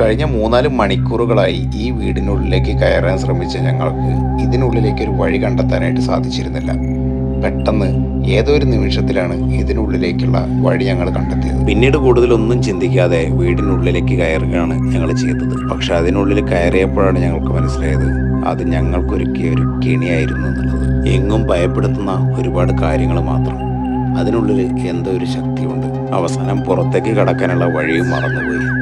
കഴിഞ്ഞ മൂന്നാൽ മണിക്കൂറുകളായി ഈ വീടിനുള്ളിലേക്ക് കയറാൻ ശ്രമിച്ച ഞങ്ങൾക്ക് ഇതിനുള്ളിലേക്ക് ഒരു വഴി കണ്ടെത്താനായിട്ട് സാധിച്ചിരുന്നില്ല. പെട്ടെന്ന് ഏതോ ഒരു നിമിഷത്തിലാണ് ഇതിനുള്ളിലേക്കുള്ള വഴി ഞങ്ങൾ കണ്ടെത്തിയത്. പിന്നീട് കൂടുതലൊന്നും ചിന്തിക്കാതെ വീടിനുള്ളിലേക്ക് കയറുകയാണ് ഞങ്ങൾ ചെയ്തത്. പക്ഷെ അതിനുള്ളിൽ കയറിയപ്പോഴാണ് ഞങ്ങൾക്ക് മനസ്സിലായത് അത് ഞങ്ങൾക്കൊരുക്കിയ ഒരു കെണിയായിരുന്നു എന്നുള്ളത്. എങ്ങും ഭയപ്പെടുത്തുന്ന ഒരുപാട് കാര്യങ്ങൾ മാത്രം. അതിനുള്ളിൽ എന്തോ ഒരു ശക്തിയുണ്ട്. അവസാനം പുറത്തേക്ക് കടക്കാനുള്ള വഴിയും മറന്നുപോയി.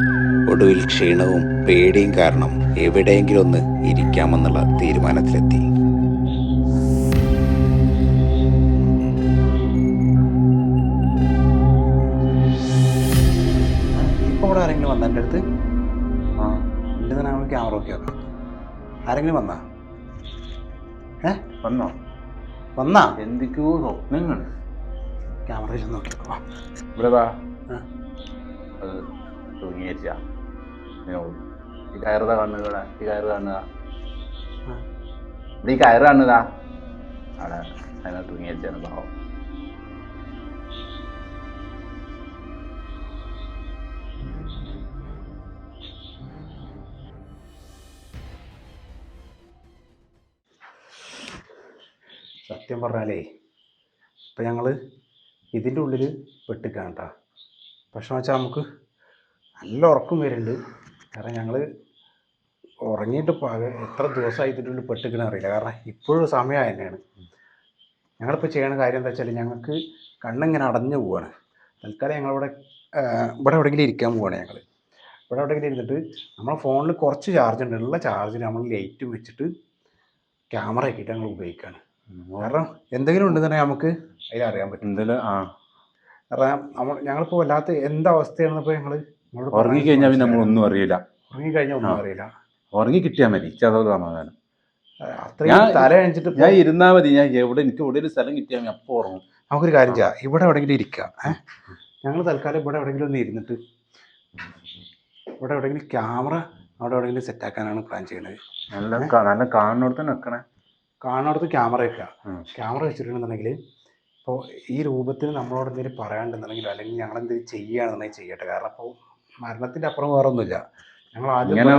ഒടുവിൽ ക്ഷീണവും പേടിയും കാരണം എവിടെയെങ്കിലും ഒന്ന് ഇരിക്കാമെന്നുള്ള തീരുമാനത്തിലെത്തി. ഇവിടെ ആരെങ്കിലും വന്ന എന്റെ അടുത്ത്? ആ എന്റെ തന്നെ നമുക്ക് ക്യാമറ ഒക്കെ ആക്കാം ആരെങ്കിലും വന്നാ? ഏ? വന്നോ? വന്നാ? എന്തൊക്കെയോ സ്വപ്നങ്ങൾ. ക്യാമറയിൽ നോക്കിക്കോ ഇവിടെ വാ. ആ. തൂങ്ങിയേച്ച ഈ കയറുതാ കാണുക ഈ കയറ് കാണുക. ഇവിടെ ഈ കയറ് കാണുക അവിടെ അതിനകത്ത് തൂങ്ങിയേച്ചാണ് പാവം. സത്യം പറഞ്ഞാലേ ഇപ്പം ഞങ്ങൾ ഇതിന്റെ ഉള്ളിൽ വെട്ടിക്കാണ് കേട്ടോ പക്ഷെ വെച്ചാൽ നമുക്ക് നല്ല ഉറക്കം വരുന്നുണ്ട്. കാരണം ഞങ്ങൾ ഉറങ്ങിയിട്ട് എത്ര ദിവസമായി ഇതിന്റെ ഉള്ളിൽ പെട്ടിക്കണ അറിയില്ല. കാരണം ഇപ്പോഴും സമയം തന്നെയാണ് ഞങ്ങളിപ്പോൾ ചെയ്യണ കാര്യം എന്താ വെച്ചാൽ ഞങ്ങൾക്ക് കണ്ണിങ്ങനെ അടഞ്ഞു പോവാണ്. തൽക്കാലം ഞങ്ങളിവിടെ ഇവിടെ എവിടെയെങ്കിലും ഇരിക്കാൻ പോവാണ് ഞങ്ങൾ ഇവിടെ എവിടെയെങ്കിലും ഇരുന്നിട്ട് നമ്മളെ ഫോണിൽ കുറച്ച് ചാർജ് ഉണ്ട്. ഉള്ള ചാർജ് നമ്മൾ ലൈറ്റ് വെച്ചിട്ട് ക്യാമറ ആക്കിയിട്ട് ഞങ്ങൾ ഉപയോഗിക്കുകയാണ് കാരണം എന്തെങ്കിലും ഉണ്ടെന്നുണ്ടെങ്കിൽ നമുക്ക് അതിലറിയാൻ പറ്റും. എന്തെങ്കിലും ആ. കാരണം നമ്മൾ ഞങ്ങളിപ്പോൾ വല്ലാത്ത എന്താ ഇപ്പോൾ ഞങ്ങൾ ഉറങ്ങിക്കഴിഞ്ഞാൽ പിന്നെ നമ്മളൊന്നും അറിയില്ല. ഉറങ്ങിക്കഴിഞ്ഞാൽ ഒന്നും അറിയില്ല. ഉറങ്ങി കിട്ടിയാൽ മതി ചതവ് സമാധാനം. അത്രയും ഞാൻ- തല കഴിച്ചിട്ട് ഞാൻ ഇരുന്നാ മതി ഞാൻ എവിടെ എനിക്ക് എവിടെ ഒരു സ്ഥലം കിട്ടിയാൽ മതി അപ്പോൾ ഉറങ്ങും. നമുക്കൊരു കാര്യം ചെയ്യാം. ഇവിടെ എവിടെങ്കിലും ഇരിക്കാം. ഏഹ് ഞങ്ങൾ തൽക്കാലം ഇവിടെ എവിടെങ്കിലും ഒന്ന് ഇരുന്നിട്ട് ഇവിടെ എവിടെയെങ്കിലും ക്യാമറ അവിടെ എവിടെങ്കിലും സെറ്റ് ആക്കാനാണ് പ്ലാൻ ചെയ്യുന്നത് നല്ല നല്ല കാണുന്നിടത്ത് തന്നെ വെക്കണേ കാണുന്നിടത്ത് ക്യാമറ വെക്കുക. ക്യാമറ വെച്ചിട്ടുണ്ടെന്നുണ്ടെങ്കിൽ ഇപ്പോൾ ഈ രൂപത്തിൽ നമ്മളോട് എന്തെങ്കിലും പറയാണ്ടെന്നുണ്ടെങ്കിൽ അല്ലെങ്കിൽ ഞങ്ങൾ എന്തെങ്കിലും ചെയ്യുകയാണെന്നുണ്ടെങ്കിൽ ചെയ്യട്ടെ. കാരണം ഇപ്പോൾ മരണത്തിന്റെ അപ്പുറം വേറെ ഒന്നുമില്ല ഞങ്ങൾ ആദ്യം ഇങ്ങനെ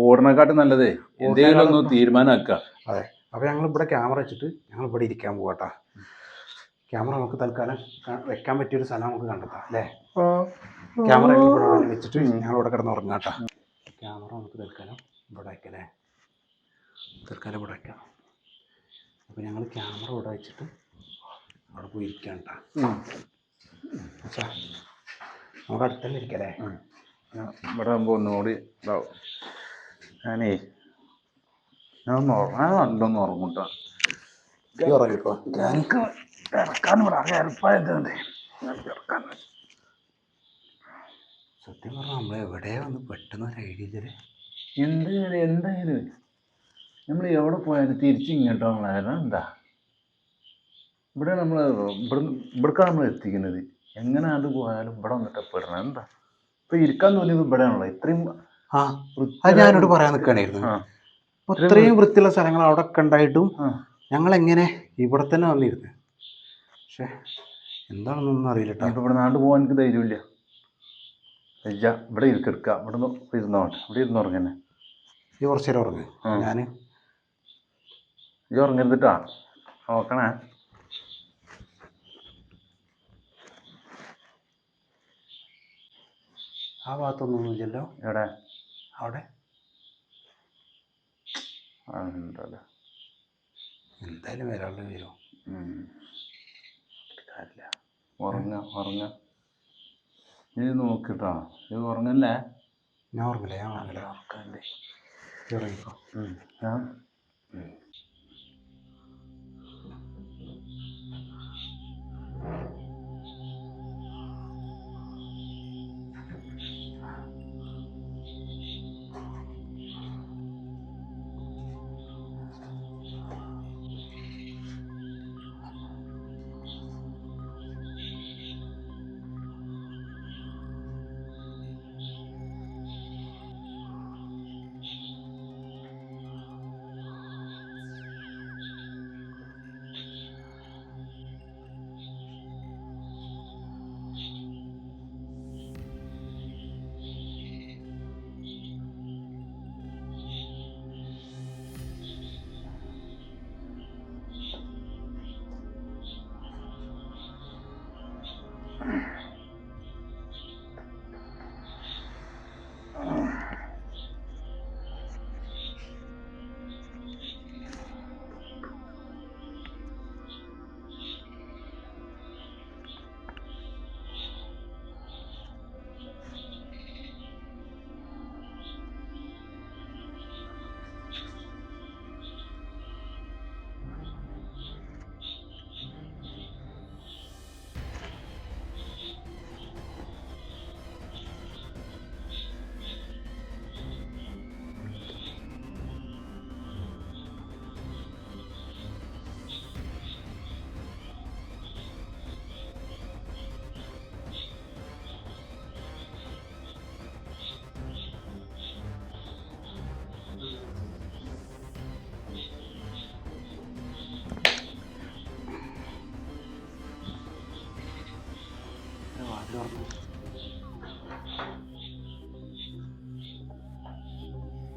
ഓടണക്കാട്ടും നല്ലതേ. എന്തെങ്കിലും ഒന്ന് തീരുമാനമാക്കുക. അപ്പോൾ ഞങ്ങൾ ഇവിടെ ക്യാമറ വെച്ചിട്ട് ഞങ്ങൾ ഇവിടെ ഇരിക്കാൻ പോകട്ടാ ക്യാമറ നമുക്ക് തൽക്കാലം ക- വെക്കാൻ പറ്റിയൊരു സ്ഥലം നമുക്ക് കണ്ടെത്താം അല്ലേ? ക്യാമറ ഞങ്ങൾ ഇവിടെ ഇവിടെ വെച്ചിട്ട് ഞങ്ങൾ ഇവിടെ കിടന്ന് ഉറങ്ങാട്ടാ ക്യാമറ നമുക്ക് തൽക്കാലം ഇവിടെ വയ്ക്കല്ലേ തൽക്കാലം ഇവിടെ വയ്ക്കാം അപ്പോൾ ഞങ്ങൾ ക്യാമറ ഇവിടെ വെച്ചിട്ട് അവിടെ പോയി ഇരിക്കാം കേട്ടാ നമുക്ക് അടുത്തന്നെ ഇരിക്കല്ലേ? ഇവിടെ ആകുമ്പോൾ ഒന്നുകൂടി ഇതാവും. ഞാനേ ഞാൻ ഒന്ന് ഉറങ്ങാൻ നല്ലൊന്ന് ഉറങ്ങൂട്ടോ ഉറങ്ങിക്കോ. ഞാൻ എനിക്ക് ഇറക്കാൻ ഇവിടെ ആകെ ഇറക്കാൻ സത്യം പറഞ്ഞാൽ നമ്മൾ എവിടെയാ വന്ന് പെട്ടെന്ന് ഒരു ഐഡിയ തരെ എന്തായാലും എന്തായാലും നമ്മൾ എവിടെ പോയാലും തിരിച്ച് ഇങ്ങോട്ടാണല്ലോ എന്താ? ഇവിടെ നമ്മൾ ഇവിടെ ഇവിടേക്കാണ് നമ്മൾ എത്തിക്കുന്നത്. എങ്ങനെ അത് പോയാലും ഇവിടെ വന്നിട്ട് പെടണം. എന്താ? ഇപ്പൊ ഇരിക്കാൻ തോന്നിയത് ഇവിടെയാണല്ലോ. ഇത്രയും ആ അത് ഞാനോട് പറയാൻ നിൽക്കണായിരുന്നു ഇത്രയും വൃത്തിയുള്ള സ്ഥലങ്ങൾ അവിടെ ഒക്കെ ഉണ്ടായിട്ടും ഞങ്ങൾ എങ്ങനെ ഇവിടെ തന്നെ വന്നിരുന്നു. പക്ഷെ എന്താണെന്നൊന്നും അറിയില്ല കേട്ടോ ഇവിടെ നാട് പോകാൻ എനിക്ക് ധൈര്യമില്ല. അയ്യ ഇവിടെ ഇരിക്കെടുക്ക ഇവിടെ ഇരുന്നോട്ടെ ഇരുന്നോ ഇവിടെ ഇരുന്ന് ഉറങ്ങനെ ഈ കുറച്ചേരം ഉറങ്ങ്. ഞാൻ ഈ ഉറങ്ങരുതിട്ടാ നോക്കണേ. ആ ഭാഗത്തൊന്നും ഇല്ലല്ലോ എവിടെ? അവിടെ? എന്തായാലും വരാൾ വരും ഉറങ്ങ ഉറങ്ങ. നീ നോക്കിട്ടോ. ഇത് ഉറങ്ങല്ലേ? ഞാൻ ഉറങ്ങില്ല ഞാൻ ഉറങ്ങില്ല ഉറക്കല്ലേ ഉറങ്ങിക്കോ ഞാൻ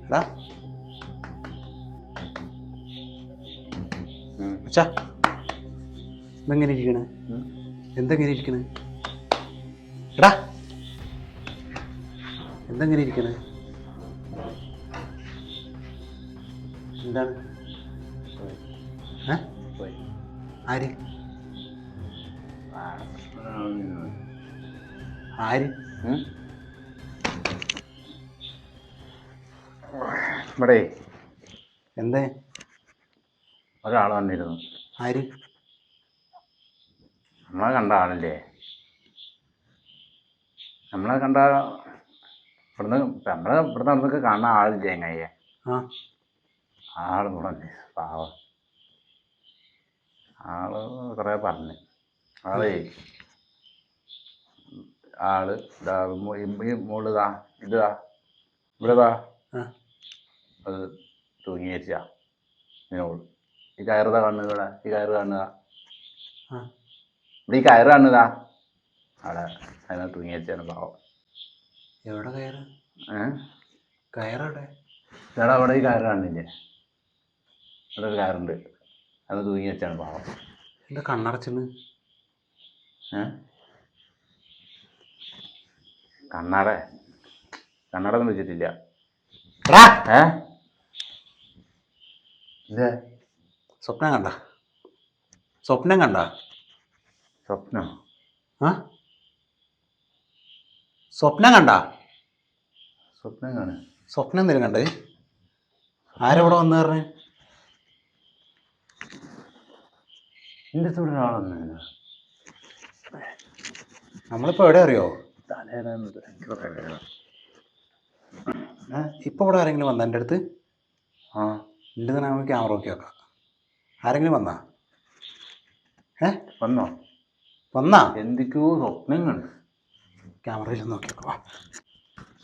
എടാ അച്ഛാ. ഇതെങ്ങനെ ഇരിക്കണേ? എന്തെങ്ങനെ ഇരിക്കണേ? എടാ. എന്തെങ്ങനെ ഇരിക്കണേ? എന്താണ്? ആര്? ആര്? ഇവിടെ എന്തേ? ഒരാൾ വന്നിരുന്നു. ആര്? നമ്മളെ കണ്ട ആളല്ലേ? നമ്മളെ കണ്ട ഇവിടുന്ന് നമ്മളെ ഇവിടുന്ന് അവിടുന്നൊക്കെ കാണുന്ന ആളില്ലേ എങ്ങയ്യെ ആ. ആൾ ഇവിടെ വന്നേ പാവം. ആൾ കുറേ പറഞ്ഞു. ആളേ ആൾ ഇതാ ഈ മുകളിതാ ഇതാ ഇവിടെതാ അത് തൂങ്ങി വെച്ച ഇതിനോട് ഈ കയറുതാ ഇവിടെ ഈ കയറ് കാണുക. ഇവിടെ ഈ കയറ് കാണുക. അവിടെ അതിനകത്ത് തൂങ്ങി വെച്ചാണ് പാവം. എവിടെ കയറ്? ഏഹ് കയറവിടെ? ചേട്ടാ അവിടെ ഈ കയറ് കാണില്ലേ? അവിടെ ഒരു കയറുണ്ട്. അത് തൂങ്ങി വെച്ചാണ് പാവം. എന്താ കണ്ണടച്ചെന്ന് ഏഹ് കണ്ണാട. കണ്ണാട വെച്ചിട്ടില്ല. എടാ! ഇതേ സ്വപ്നം കണ്ട? സ്വപ്നം കണ്ട? സ്വപ്നം. ആ? സ്വപ്നം കണ്ട? സ്വപ്നം കാണ സ്വപ്നം എന്തെങ്കിലും കണ്ടേ ആരവിടെ വന്നു പറഞ്ഞേ? എന്റെ അടുത്ത് ഇവിടെ ഒരാളൊന്നും നമ്മളിപ്പോൾ എവിടെ അറിയോ? ഇപ്പോൾ ഇവിടെ ആരെങ്കിലും വന്ന എന്റെ അടുത്ത്? ആ. തന്നെ നമുക്ക് ക്യാമറ നോക്കി നോക്കാം. ആരെങ്കിലും വന്നാ? ഏ? വന്നോ? വന്നാ? എന്തൊക്കെയോ സ്വപ്നം കണ്ടു ക്യാമറയിൽ നോക്കി നോക്കാം.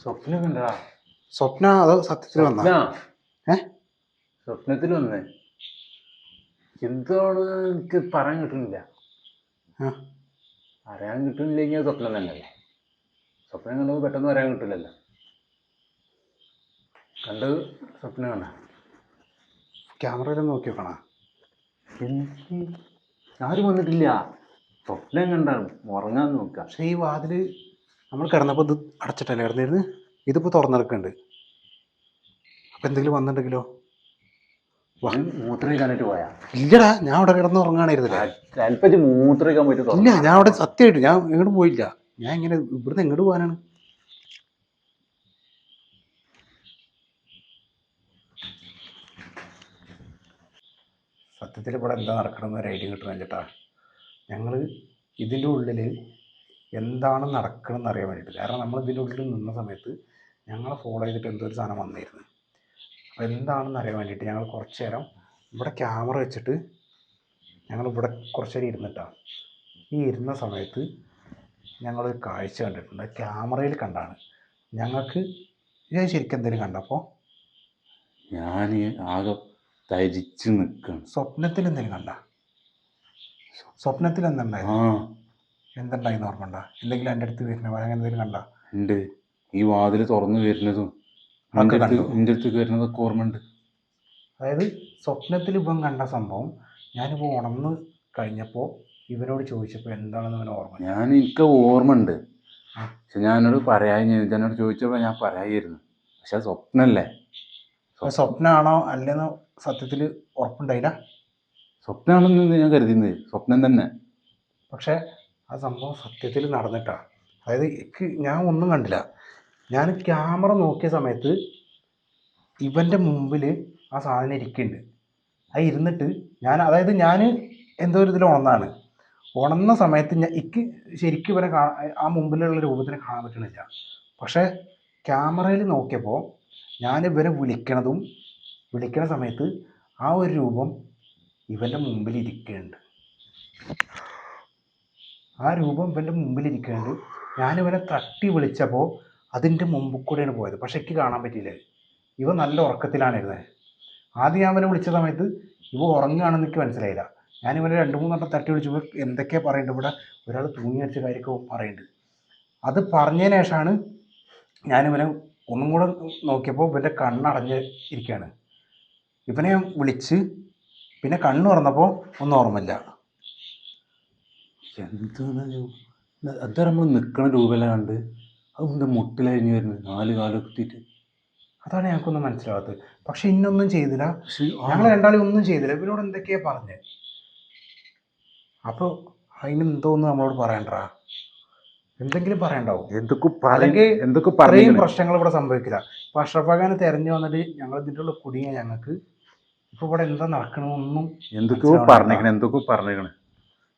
സ്വപ്നം കണ്ടാ സ്വപ്ന അതോ സത്യത്തിൽ വന്നാ? ഏ? സ്വപ്നത്തിൽ വന്നേ? എന്താണ് എനിക്ക് പറയാൻ കിട്ടുന്നില്ല. ആ. പറയാൻ കിട്ടുന്നില്ലെങ്കിൽ സ്വപ്നം തന്നെയല്ലേ സ്വപ്നം കണ്ടപ്പോൾ പെട്ടെന്ന് പറയാൻ കിട്ടില്ലല്ലോ. കണ്ടത് സ്വപ്നം കണ്ട ക്യാമറയിൽ നോക്കി നോക്കണ. എനിക്ക് ആരും വന്നിട്ടില്ല. സ്വപ്നം കണ്ടാണ് ഉറങ്ങാൻ നോക്കുക. പക്ഷേ ഈ വാതിൽ നമ്മൾ കിടന്നപ്പോൾ ഇത് അടച്ചിട്ടല്ലേ കിടന്നിരുന്ന്? ഇതിപ്പോൾ തുറന്നെടുക്കുന്നുണ്ട് അപ്പം എന്തെങ്കിലും വന്നിട്ടുണ്ടെങ്കിലോ? മൂത്രയിക്കാനായിട്ട് പോയാ. ഇല്ലടാ ഞാൻ അവിടെ കിടന്ന് ഉറങ്ങാണിരുന്നില്ല അല്പം മൂത്രയിക്കാൻ പോയിട്ട് ഇല്ല ഞാൻ അവിടെ സത്യമായിട്ട് ഞാൻ ഇങ്ങോട്ട് പോയില്ല. ഞാൻ ഇങ്ങനെ ഇവിടുന്ന് എങ്ങോട്ട് പോകാനാണ്? സത്യത്തിൽ ഇവിടെ എന്താ നടക്കണമെന്ന് ഒരു ഐഡിയ കിട്ടണം ചേട്ടാ. ഞങ്ങൾ ഇതിന്റെ ഉള്ളിൽ എന്താണ് നടക്കണമെന്ന് അറിയാൻ വേണ്ടിയിട്ട്. കാരണം നമ്മൾ ഇതിന്റെ ഉള്ളിൽ നിന്ന സമയത്ത് ഞങ്ങളെ ഫോളോ ചെയ്തിട്ട് എന്തോ ഒരു സാധനം വന്നിരുന്നു. അപ്പോൾ എന്താണെന്ന് അറിയാൻ വേണ്ടിയിട്ട് ഞങ്ങൾ കുറച്ച് നേരം ഇവിടെ ക്യാമറ വെച്ചിട്ട് ഞങ്ങൾ ഇവിടെ കുറച്ച് നേരം ഇരുന്നിട്ടാണ് ഈ ഇരുന്ന സമയത്ത് ഞങ്ങളൊരു കാഴ്ച കണ്ടിട്ടുണ്ട്. ക്യാമറയിൽ കണ്ടാണ്. ഞങ്ങൾക്ക് ഞാൻ ശരിക്കും എന്തെങ്കിലും കണ്ടപ്പോൾ ഞാൻ ആകെ തരിച്ച് നിൽക്കണം. സ്വപ്നത്തിൽ എന്തെങ്കിലും കണ്ട? സ്വപ്നത്തിൽ എന്തുണ്ടായി? ആ. എന്തുണ്ടായി ഓർമ്മ ഉണ്ടോ എന്തെങ്കിലും എന്റെ അടുത്ത് വരുന്ന പോലെ അങ്ങനെ എന്തെങ്കിലും കണ്ട? ഉണ്ട്. ഈ വാതിൽ തുറന്നു വരുന്നതും എന്റെ അടുത്ത്. എന്റെ അടുത്തേക്ക് വരുന്നതൊക്കെ ഓർമ്മയുണ്ട്. അതായത് സ്വപ്നത്തിൽ ഇവൻ കണ്ട സംഭവം ഞാനിപ്പോൾ ഉണർന്ന് കഴിഞ്ഞപ്പോൾ ഇവനോട് ചോദിച്ചപ്പോൾ എന്താണെന്ന് അവൻ ഓർമ്മ ഞാൻ എനിക്ക് ഓർമ്മയുണ്ട്. ഉണ്ട് പക്ഷെ ഞാനോട് പറയാൻ എന്നോട് ചോദിച്ചപ്പോൾ ഞാൻ പറയായിരുന്നു. പക്ഷെ സ്വപ്നമല്ലേ? സ്വപ്നമാണോ അല്ലെന്ന് സത്യത്തിൽ ഉറപ്പുണ്ടായില്ല? സ്വപ്നമാണെന്ന് ഞാൻ കരുതുന്നത് സ്വപ്നം തന്നെ. പക്ഷേ ആ സംഭവം സത്യത്തിൽ നടന്നിട്ടാ. അതായത് എനിക്ക് ഞാൻ ഒന്നും കണ്ടില്ല. ഞാൻ ക്യാമറ നോക്കിയ സമയത്ത് ഇവന്റെ മുമ്പിൽ ആ സാധനം ഇരിക്കുന്നുണ്ട്. അത് ഇരുന്നിട്ട് ഞാൻ അതായത് ഞാൻ എന്തോ ഒരു ഇതിൽ ഉണർന്നാണ് ഉണർന്ന സമയത്ത് ഞാൻ എനിക്ക് ശരിക്കും ഇവരെ കാണാൻ ആ മുമ്പിലുള്ള രൂപത്തിനെ കാണാൻ പറ്റണില്ല. പക്ഷേ ക്യാമറയിൽ നോക്കിയപ്പോൾ ഞാൻ ഇവനെ വിളിക്കണതും വിളിക്കണ സമയത്ത് ആ ഒരു രൂപം ഇവന്റെ മുമ്പിൽ ഇരിക്കുന്നുണ്ട്. ആ രൂപം ഇവന്റെ മുമ്പിൽ ഇരിക്കുന്നുണ്ട്. ഞാനിവനെ തട്ടി വിളിച്ചപ്പോൾ അതിന്റെ മുമ്പിൽ കൂടെയാണ് പോയത്. പക്ഷെ എനിക്ക് കാണാൻ പറ്റിയില്ല. ഇവ നല്ല ഉറക്കത്തിലാണ് ഇരുന്നത് ആദ്യം ഞാൻ ഇവനെ വിളിച്ച സമയത്ത് ഇവ ഉറങ്ങുകയാണെന്ന് എനിക്ക് മനസ്സിലായില്ല. ഞാൻ ഇവനെ രണ്ട് മൂന്നെണ്ണം തട്ടി വിളിച്ചപ്പോൾ എന്തൊക്കെയാണ് പറയുന്നുണ്ട് ഇവിടെ ഒരാൾ തൂങ്ങി വെച്ച കാര്യമൊക്കെ പറയുന്നുണ്ട്. അത് പറഞ്ഞതിന് ശേഷമാണ് ഞാനിവനെ ഒന്നും കൂടെ നോക്കിയപ്പോൾ ഇവന്റെ കണ്ണടഞ്ഞ് ഇരിക്കുകയാണ് ഇവനെ വിളിച്ച് പിന്നെ കണ്ണ് തുറന്നപ്പോൾ ഒന്നും ഓർമ്മയില്ല. എന്താണ് എന്താ നമ്മൾ നിൽക്കണ കണ്ട് അതെന്താ മുട്ടിലഴിഞ്ഞ് വരുന്നത്. നാല് കാലം എത്തിയിട്ട് അതാണ് ഞങ്ങൾക്കൊന്നും മനസ്സിലാവാത്തത്. പക്ഷെ ഇന്നൊന്നും ചെയ്തില്ല. ഞങ്ങൾ രണ്ടാളും ഒന്നും ചെയ്തില്ല. ഇവരോട് എന്തൊക്കെയാ പറഞ്ഞത് അപ്പോൾ അതിന് എന്തോന്ന് നമ്മളോട് പറയണ്ടാ? എന്തെങ്കിലും പറയണ്ടാവും. എന്തൊക്കെ അല്ലെങ്കിൽ എന്തൊക്കെ ഇത്രയും പ്രശ്നങ്ങൾ ഇവിടെ സംഭവിക്കില്ല. അപ്പൊ അഷ്റഫാഖാനെ തെരഞ്ഞു വന്നിട്ട് ഞങ്ങൾ ഇതിന്റെ ഉള്ളിൽ കുടുങ്ങിയ ഞങ്ങൾക്ക്. ഇപ്പൊ ഇവിടെ എന്താ നടക്കണമെന്നും എന്തൊക്കെയോ. പറഞ്ഞേക്കണേ എന്തൊക്കെയോ പറഞ്ഞേക്കണേ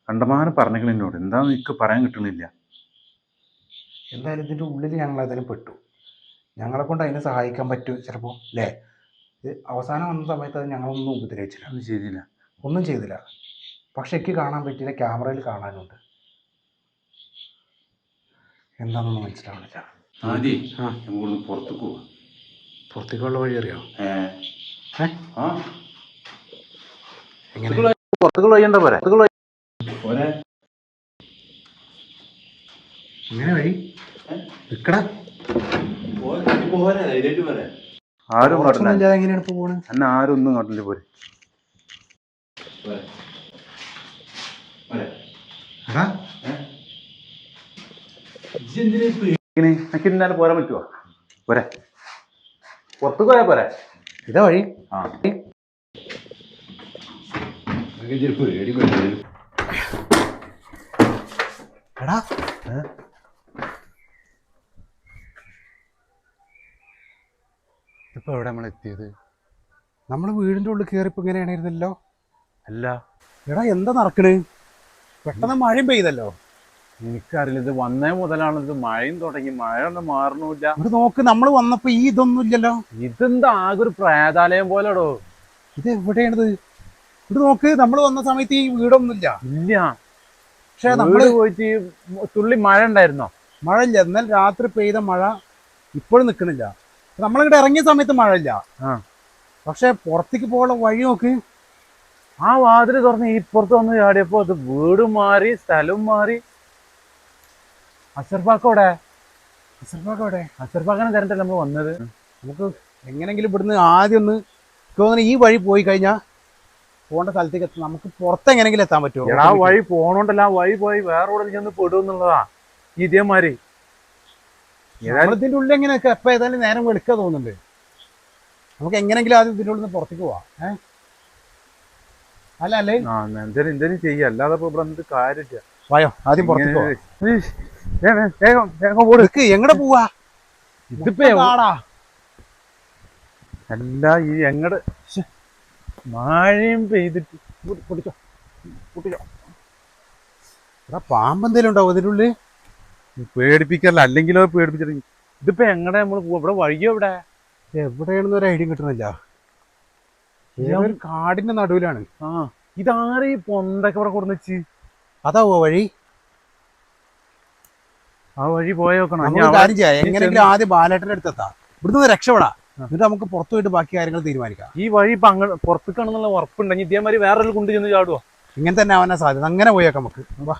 കണ്ടമാനം പറഞ്ഞേക്കണേ എന്നോട്. എന്താന്ന് എനിക്ക് പറയാൻ കിട്ടണില്ല. എന്തായാലും ഇതിന്റെ ഉള്ളിൽ ഞങ്ങൾ ഏതായാലും പെട്ടു. ഞങ്ങളെ കൊണ്ട് അതിനെ സഹായിക്കാൻ പറ്റും ചിലപ്പോൾ അല്ലേ? അവസാനം വന്ന സമയത്ത് അത് ഞങ്ങളൊന്നും ഉപദ്രവിച്ചില്ല. ഒന്നും ചെയ്തില്ല. ഒന്നും ചെയ്തില്ല. പക്ഷെ എനിക്ക് കാണാൻ പറ്റിയില്ല ക്യാമറയിൽ കാണാനുണ്ട്. എന്താണെന്നൊന്നും മനസ്സിലാവുന്നില്ല ആദ്യ പുറത്തേക്ക് പോവാം. പുറത്തേക്കുള്ള വഴി അറിയോ? എങ്ങനെ? പുറത്തേക്കുള്ള വഴി പറയാ പോരെ? ഇങ്ങനെ വഴി? നിക്കടാ. ആരും കാട്ടില്ല എങ്ങനെയാണ് ഇപ്പോൾ പോണ്? എന്നെ ആരും ഒന്നും കാട്ടില്ല പോരെ. എടാ. എനിക്ക് ഇന്നാലും പോരാൻ പറ്റുമോ പോരെ. പുറത്തേക്ക് പോയാ പോരെ. ഇതാ വഴി. ആ. എടാ. ഇപ്പൊ എവിടെ നമ്മൾ എത്തിയത്? നമ്മൾ വീടിന്റെ ഉള്ളിൽ കയറിയപ്പോൾ ഇങ്ങനെയാണായിരുന്നല്ലോ? അല്ല. എടാ എന്താ നടക്കണ്? പെട്ടെന്ന് മഴയും പെയ്തല്ലോ. എനിക്കറിയില്ല ഇത് വന്നേ മുതലാണ് ഇത് മഴയും തുടങ്ങി. മഴ ഒന്നും മാറണില്ല. ഇവിടെ നോക്ക് നമ്മൾ വന്നപ്പോ ഈ ഇതൊന്നും ഇല്ലല്ലോ ഇതെന്താ ആകെ ഒരു പ്രേതാലയം പോലെടോ ഇത് എവിടെയാണിത്? ഇവിടെ നോക്ക് നമ്മൾ വന്ന സമയത്ത് ഈ വീടൊന്നുമില്ല. ഇല്ല. പക്ഷെ നമ്മൾ നമ്മൾ പോയിട്ട് ഈ തുള്ളി മഴ ഉണ്ടായിരുന്നോ? മഴ ഇല്ല എന്നാൽ രാത്രി പെയ്ത മഴ ഇപ്പോഴും നിൽക്കണില്ല നമ്മളിങ്ങോട്ട് ഇറങ്ങിയ സമയത്ത് മഴയില്ല. ആ. പക്ഷെ പുറത്തേക്ക് പോകാനുള്ള വഴി നോക്ക്. ആ വാതിൽ തുറന്ന് ഈ പുറത്ത് വന്ന് ചാടിയപ്പോ അത് വീട് മാറി സ്ഥലം മാറി. അസർബാക്കോടെ അസർഫാക്കാനെ തരണ്ടല്ലേ നമ്മൾ വന്നത്. നമുക്ക് എങ്ങനെങ്കിലും ഇവിടുന്ന് ആദ്യം ഒന്ന് തോന്നുന്നു ഈ വഴി പോയി കഴിഞ്ഞാൽ പോകേണ്ട സ്ഥലത്തേക്ക് എത്താം നമുക്ക് പുറത്ത് എങ്ങനെങ്കിലും എത്താൻ പറ്റുമോ? ആ വഴി പോണോണ്ടല്ല ആ വഴി പോയി വേറെ എവിടെ ചെന്ന് പെടും എന്നുള്ളതാ. ഇതേമാതിരി. ഇതിന്റെ ഉള്ളിൽ എങ്ങനെയൊക്കെ എപ്പോ ഏതായാലും നേരം വെളുക്കുക തോന്നുന്നുണ്ട്. നമുക്ക് എങ്ങനെങ്കിലും ആദ്യം ഇതിന്റെ ഉള്ളിൽ നിന്ന് പുറത്തേക്ക് പോവാം. ഏ? അല്ല അല്ലേ? എന്തേലും എന്തേലും ചെയ്യാം. അല്ലാതെ ഇപ്പൊ ഇവിടെ എന്ത് കാര്യമില്ല. വായോ ആദ്യം പുറത്തേക്ക് വേഗം, എങ്ങടെ പോവാ? ഇതിപ്പോ അല്ല ഈ എങ്ങട് മഴയും പെയ്തിട്ട് പൊ- പൊട്ടിച്ചോ. പൊട്ടിച്ചോ. എടാ പാമ്പെന്തേലും ഉണ്ടാവും അതിനുള്ളിൽ പേടിപ്പിക്കല്ല അല്ലെങ്കിലോ പേടിപ്പിച്ചിട്ട് ഇതിപ്പോ എങ്ങടെ നമ്മൾ പോവാ? ഇവിടെ വഴിയോ ഇവിടെ? എവിടെയാണെന്ന് ഒരു ഐഡിയ കിട്ടുന്നില്ല. കാടിന്റെ നടുവിലാണ്. ആ ഇതാരെ ഈ പൊന്തൊക്കെ ഇവിടെ കൊടുന്ന് വെച്ച്? അതാവോ വഴി. ആ വഴി പോയോക്കണം. കാര്യം ചെയ്യാം. ഇനി ആദ്യം ബാലേട്ടൻ അടുത്ത് എത്താം ഇവിടുന്ന് രക്ഷപ്പെടാം. എന്നിട്ട് നമുക്ക് പുറത്തു പോയിട്ട് ബാക്കി കാര്യങ്ങൾ തീരുമാനിക്കാം. ഈ വഴി ഇപ്പൊ അങ്ങ് പുറത്തേക്കാണെന്നുള്ള ഉറപ്പുണ്ടെങ്കിൽ ഇതേമാതിരി വേറൊരു കൊണ്ട് ചെന്ന് ചാടുവോ? ഇങ്ങനെ തന്നെ ആവാനാ സാധ്യത. അങ്ങനെ പോയേക്കാം നമുക്ക്. വാ.